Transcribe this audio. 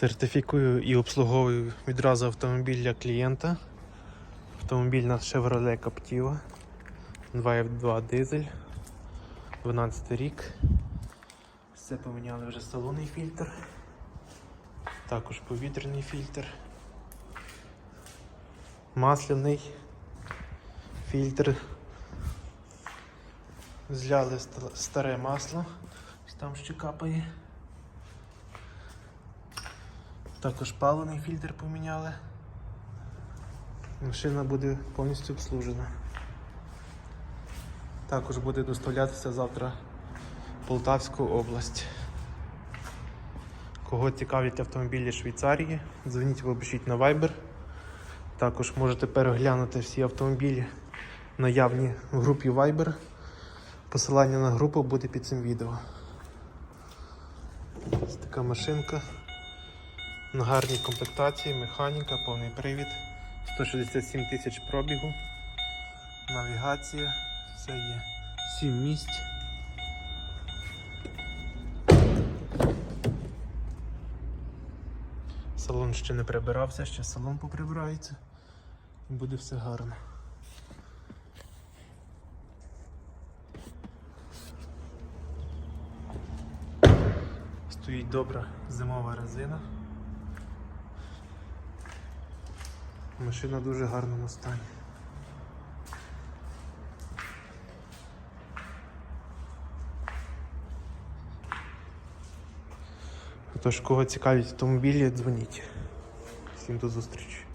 Сертифікую і обслуговую відразу автомобіль для клієнта. Автомобіль на Chevrolet Captiva 2F2 дизель. 12 рік. Все поміняли вже салонний фільтр. Також повітряний фільтр. Масляний фільтр. Зляли старе масло, там ще капає. Також паливний фільтр поміняли. Машина буде повністю обслужена. Також буде доставлятися завтра Полтавську область. Кого цікавлять автомобілі Швейцарії, дзвоніть або пишіть на Viber. Також можете переглянути всі автомобілі наявні в групі Viber. Посилання на групу буде під цим відео. Ось така машинка. На гарній комплектації, механіка, повний привід, 167 тисяч пробігу, навігація, все є 7 місць. Салон ще не прибирався, ще салон поприбирається і буде все гарно. Стоїть добра зимова резина. Машина в дуже гарному стані. Тож, кого цікавить автомобілі, дзвоніть. Всім до зустрічі.